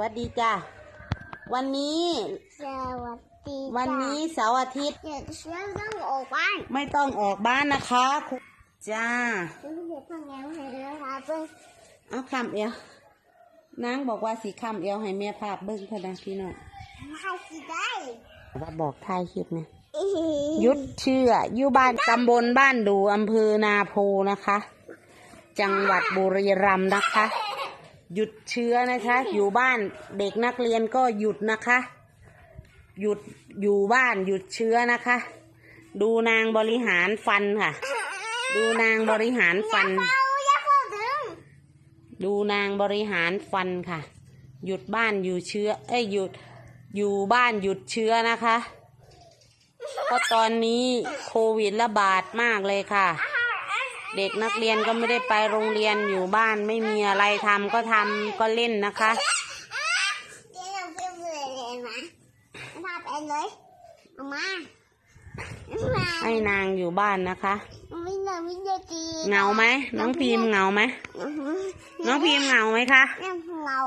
วัสดีจ้าวันนี้ สวัสดีวันนี้เสาร์อาทิตย์ เด็กเชื่อต้องออกบ้านไม่ต้องออกบ้านนะคะคุณจ้าเด็กพังแงวให้นะคะเพื่อนเอาคำเอวนางบอกว่าสีคำเอวให้แม่ภาพเบิ้งพอนะพี่น้องให้สิได้ว่าบอกทายคลิปนะอียุดเชื่ออยู่บ้านตำบลบ้านดูอำเภอนาโพนะคะ จังหวัดบุรีรัมย์นะคะ หยุดเชื้อนะคะ อยู่บ้านเด็กนักเรียนก็หยุดนะคะ หยุดอยู่บ้านหยุดเชื้อนะคะ ดูนางบริหารฟันค่ะ ดูนางบริหารฟันเอาอย่าเข้าถึงดูนางบริหารฟันค่ะ หยุดบ้านอยู่เชื้อ เอ้ยหยุดอยู่บ้านหยุดเชื้อนะคะ เพราะตอนนี้โควิดระบาดมากเลยค่ะ เด็กนักเรียนก็ไม่ได้ไปโรงเรียนอยู่บ้านไม่มีอะไรทำก็ทำก็เล่นนะคะเดี๋ยวเราไปเบื่อเลยมาทำเองเลยเอามามาให้นางอยู่บ้านนะคะไม่เหนื่อยไม่เหนื่อยจีเหงาไหมน้องพิมพ์เหงาไหมน้องพิมพ์เหงาไหมคะยังเหงา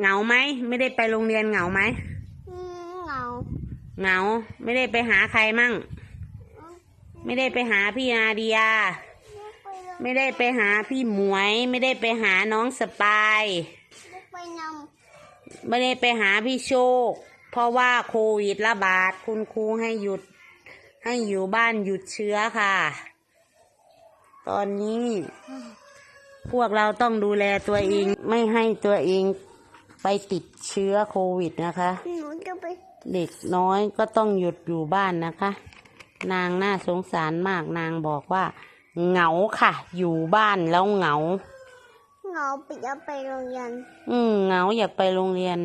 เหงาไหมไม่ได้ไปโรงเรียนเหงาไหมอืมเหงาเหงาไม่ได้ไปหาใครมั่ง ไม่ได้ไปหาพี่นาเดีย ไม่ได้ไปหาพี่หมวย ไม่ได้ไปหาน้องสปายไปนไม่ได้ไปหาพี่โชค เพราะว่าโควิดระบาดคุณครูให้หยุด ให้อยู่บ้านหยุดเชื้อค่ะ ตอนนี้ พวกเราต้องดูแลตัวเองไม่ให้ตัวเองไปติดเชื้อโควิดนะคะำหนูจะไปเด็กน้อยก็ต้องหยุดอยู่บ้านนะคะ นางน่าสงสารมากนางบอกว่า เหงาค่ะ อยู่บ้านแล้วเหงา เหงาไปจะไปโรงเรียน อืมเหงาอยากไปโรงเรียน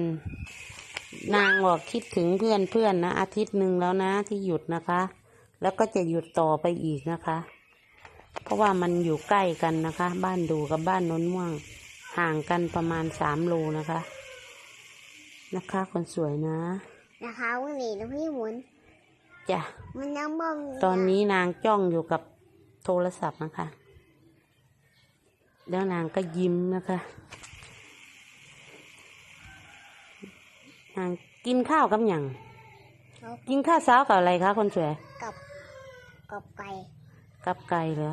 นางบอกคิดถึงเพื่อนเพื่อนนะอาทิตย์หนึ่งแล้วนะที่หยุดนะคะ แล้วก็จะหยุดต่อไปอีกนะคะ เพราะว่ามันอยู่ใกล้กันนะคะ บ้านดูกับบ้านนนม่วง ห่างกันประมาณสามโลนะคะ นะคะคนสวยนะ นะคะวันนี้นะพี่หมุนจ้ะมันยังบ่มี ตอนนี้นางจ้องอยู่กับโทรศัพท์นะคะ แล้วนางก็ยิ้มนะคะ นางกินข้าวกับหยังครับกินข้าวเช้ากับอะไรคะคนสวยกับกับไก่กับไก่เหรอ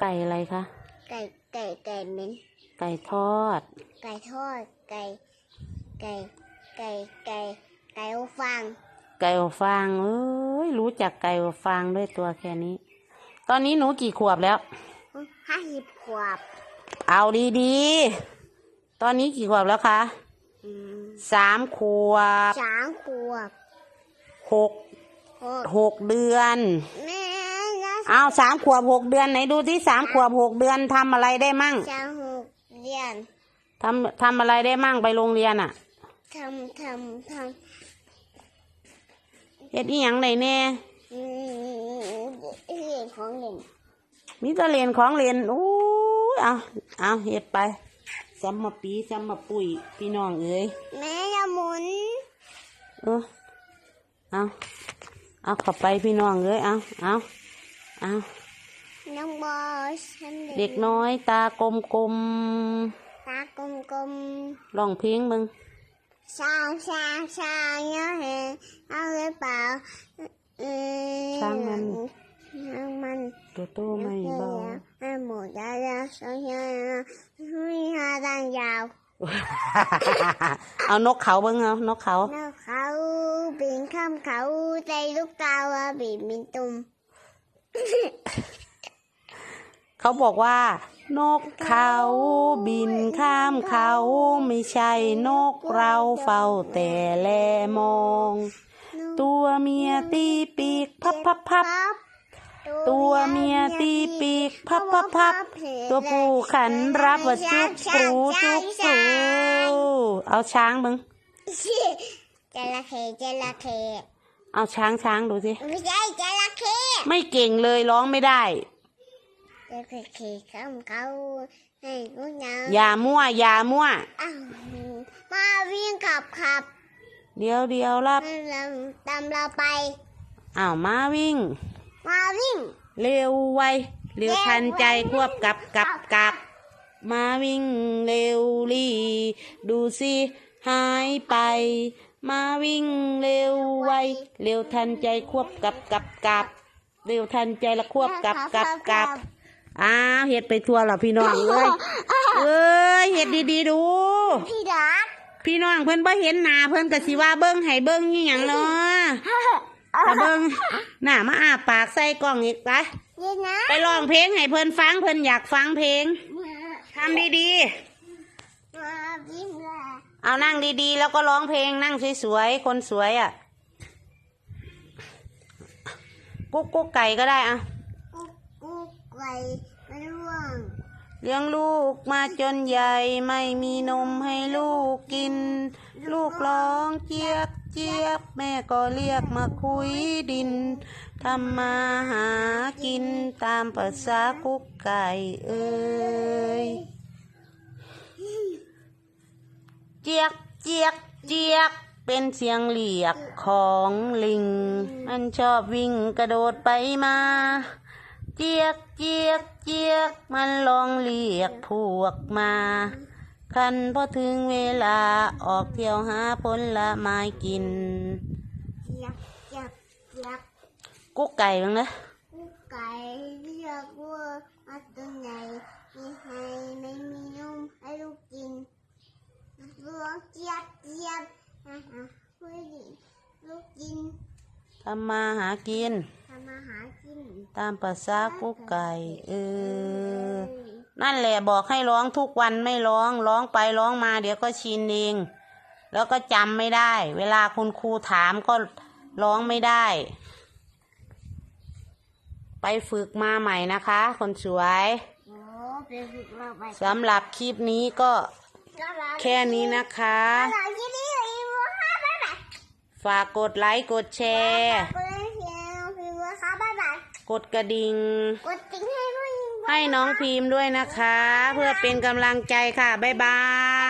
ไก่อะไรคะ ไก่ไก่ไก่เหม็นไก่ทอด ไก่ทอด ไก่ ไก่ ไก่ ไก่ ไก่อบฟาง ไก่อบฟางเอ้ยรู้จักไก่อบฟางด้วยตัวแค่นี้ ตอนนี้หนูกี่ขวบแล้ว ห้าสิบขวบ เอาดีๆ ตอนนี้กี่ขวบแล้วคะอืมสามขวบสามขวบหกหกหกเดือน แม่นะเอาสามขวบหกเดือนไหนดูที่สามขวบหกเดือนทำอะไรได้มั่งสามหกเดือนทำทำอะไรได้มั่งไปโรงเรียนอะ่ะทำทำทเฮ็ดอีหยังไดแน่ำอืม เรื่องของเล่นมีแตะเรียนของเรียนอู้ยเอาเอาเฮ็ดไปซัมมาปีซัมมาปุ๋ยพี่น้องเอ้ยแม่จะหมุนเออเอาเอาเข้าไปพี่น้องเอ้ยเอาเอาเอาน้องบอสเด็กน้อยตากลมกลมตากลมๆร้องเพลงมึงชางช้างช้างเยอะเห็นเอาหรือเปล่าอืมช้างมันช้น โตไม่เบาให้หมูได้แล้วสองอย่างมีหาทางยาว เอานกเขาเบิ้งเอานกเขาแล้วเขาบินข้ามเขาใจลูกตาว่าบินบินตุ่มเขาบอกว่า นกเขาบินข้ามเขาไม่ใช่นกเราเฝ้าแต่แลมอง ตัวเมียตีปีกพับพับพับ ตัวเมียตีปีกพับพับพับตัวผู้ขันรับว่าจุกปรูจุกปรูเอาช้างมึงจระเข้จระเข้เอาช้างช้างดูสิไม่ใช่จระเข้ไม่เก่งเลยร้องไม่ได้จระเข้ข้ามเขาให้กูนาวอย่ามั่วอย่ามั่วอ้าวมาวิ่งขับขับเดี๋ยวเดียวรับให้เราตามเราไปอ้าวมาวิ่ง มาวิ่ง เร็วไวเร็วทันใจควบกับกับกับ มาวิ่งเร็วรีดูสิหายไป มาวิ่งเร็วไวเร็วทันใจควบกับกับกับเร็วทันใจละควบกับกับกับอ้าวเฮ็ดไปทั่วแล้วพี่น้องเอ้ยเอ้ยเฮ็ดดีๆดู พี่รักพี่น้องเพิ่นบ่เห็นหน้าเพิ่นก็สิว่าเบิ่งให้เบิ่งอีหยังเนาะ ถ้าเบิ่งหน้ามาอ้าปากใส่กล้องอีกไปเย็นนะไปร้องเพลงให้เพิ่นฟังเพิ่นอยากฟังเพลงมาทำดีมายิ้มละๆ เอานั่งดีๆ แล้วก็ร้องเพลงนั่งสวยๆ คนสวยอะ กุ๊กกุ๊กไก่ก็ได้อะ กุ๊กกุ๊กไก่ไม่ร่วงเลี้ยงลูกมาจนใหญ่ไม่มีนมให้ลูกกิน ลูกร้องเจี๊ยบ เจี๊ยบแม่ก็เรียกมาคุยดินทำมาหากินตามภาษากุ๊กไก่เอ้ยเจี๊ยกเจี๊ยกเจี๊ยกเป็นเสียงเรียกของลิง มันชอบวิ่งกระโดดไปมา เจี๊ยกเจี๊ยกเจี๊ยกมันลองเรียกพวกมา คันพอถึงเวลาออกเที่ยวหาผลไม้กิน เจี๊ยบเจี๊ยบเจี๊ยบกุ๊กไก่บ้างนะกุ๊กไก่เรียกว่ามาตัวไหนมีให้ไม่มีนมให้ลูกกินร้องเจี๊ยบเจี๊ยบอ่าฮะผู้หญิงลูกกินทำมาหากินทำมาหากิน ตามภาษากุ๊กไก่เออ นั่นแหละบอกให้ร้องทุกวันไม่ร้องร้องไปร้องมา เดี๋ยวก็ชินเอง แล้วก็จำไม่ได้ เวลาคุณครูถามก็ร้องไม่ได้ ไปฝึกมาใหม่นะคะ คนสวยโอ้เป็นฝึกเราไปสำหรับคลิปนี้ก็แล้วเราแค่นี้นะคะเราที่นี่เราอีวัวค่ะบ๊ายบายฝากกดไลค์กดแชร์ กดไลค์เชียร์พี่วัวค่ะบ๊ายบายกดกระดิ่ง ให้น้องพิมพ์ด้วยนะคะ เพื่อเป็นกำลังใจค่ะ บ๊ายบาย